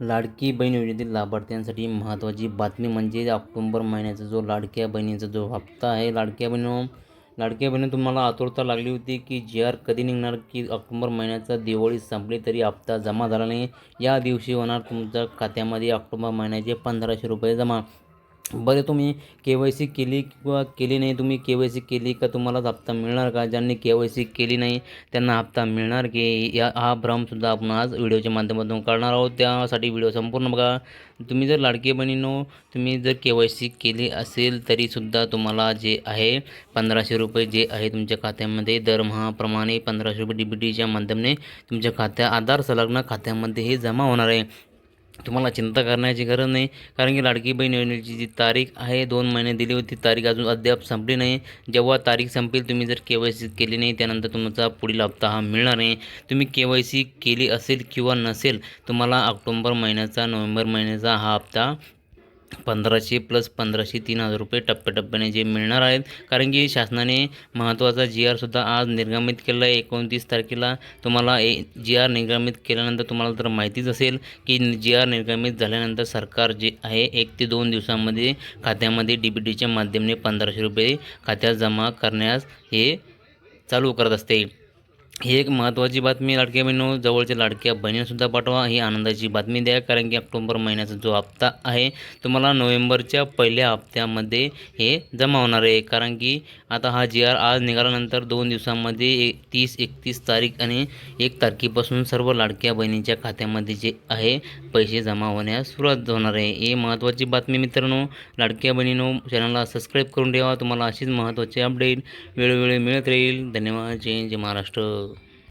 लाडकी बहीण योजनेतील लाभार्थ्यांसाठी महत्त्वाची बातमी म्हणजे ऑक्टोंबर महिन्याचा जो लाडक्या बहिणीचा जो हप्ता आहे लाडक्या बहिणी लाडक्या बहिणी तुम्हाला आतुरता लागली होती की जी आर कधी निघणार की ऑक्टोबर महिन्याचा दिवाळी संपली तरी हप्ता जमा झाला नाही. या दिवशी होणार तुमच्या खात्यामध्ये ऑक्टोबर महिन्याचे पंधराशे रुपये जमा. बरं तुम्ही के वाय सी केली किंवा केली नाही तुम्ही के वाय सी केली का तुम्हालाच हप्ता मिळणार का? ज्यांनी के वाय सी केली नाही त्यांना हप्ता मिळणार की या हा भ्रमसुद्धा आपण आज व्हिडिओच्या माध्यमातून करणार आहोत. त्यासाठी व्हिडिओ संपूर्ण बघा. तुम्ही जर लाडके बहिणीनो तुम्ही जर के वाय सी केली असेल तरीसुद्धा तुम्हाला जे आहे पंधराशे रुपये जे आहे तुमच्या खात्यामध्ये दरमहाप्रमाणे पंधराशे रुपये डी बी टीच्या माध्यमाने तुमच्या खात्या आधार संलग्न खात्यामध्ये हे जमा होणार आहे. तुम्हाला चिंता करण्याची गरज नाही. कारण की लाडकी बहीण योजनेची जी तारीख आहे दोन महिने दिली होती तारीख अजून अद्याप संपली नाही. जेव्हा तारीख संपेल तुम्ही जर के वाय सी केली नाही त्यानंतर तुमचा पुढील हप्ता हा मिळणार नाही. तुम्ही के वाय सी केली असेल किंवा नसेल तुम्हाला ऑक्टोंबर महिन्याचा नोव्हेंबर महिन्याचा हा हप्ता पंधराशे प्लस पंधराशे तीन हजार रुपये टप्प्याटप्प्याने जे मिळणार आहेत. कारण की शासनाने महत्त्वाचा जी आरसुद्धा आज निर्गमित केलं आहे. एकोणतीस तारखेला तुम्हाला ए जी आर निर्गमित केल्यानंतर तुम्हाला तर माहितीच असेल की जी आर निर्गमित झाल्यानंतर सरकार जे आहे एक ते दोन दिवसामध्ये खात्यामध्ये डी बी टीच्या माध्यमाने पंधराशे रुपये खात्यात जमा करण्यास हे चालू करत असते. ही एक महत्त्वाची बातमी लाडक्या बहिणू जवळच्या लाडक्या बहिणीसुद्धा पाठवा. ही आनंदाची बातमी द्या कारण की ऑक्टोबर महिन्याचा जो हप्ता आहे तुम्हाला नोव्हेंबरच्या पहिल्या हप्त्यामध्ये हे जमा होणार आहे. कारण की आता हा जी आर आज निघाल्यानंतर दोन दिवसांमध्ये एक तीस एकतीस तारीख आणि एक तारखेपासून सर्व लाडक्या बहिणींच्या खात्यामध्ये जे आहे पैसे जमा होण्यास सुरुवात होणार आहे. ही महत्त्वाची बातमी मित्रांनो लाडक्या बहिणीनो चॅनलला सबस्क्राईब करून ठेवा. तुम्हाला अशीच महत्त्वाची अपडेट वेळोवेळी मिळत राहील. धन्यवाद. जय जय महाराष्ट्र.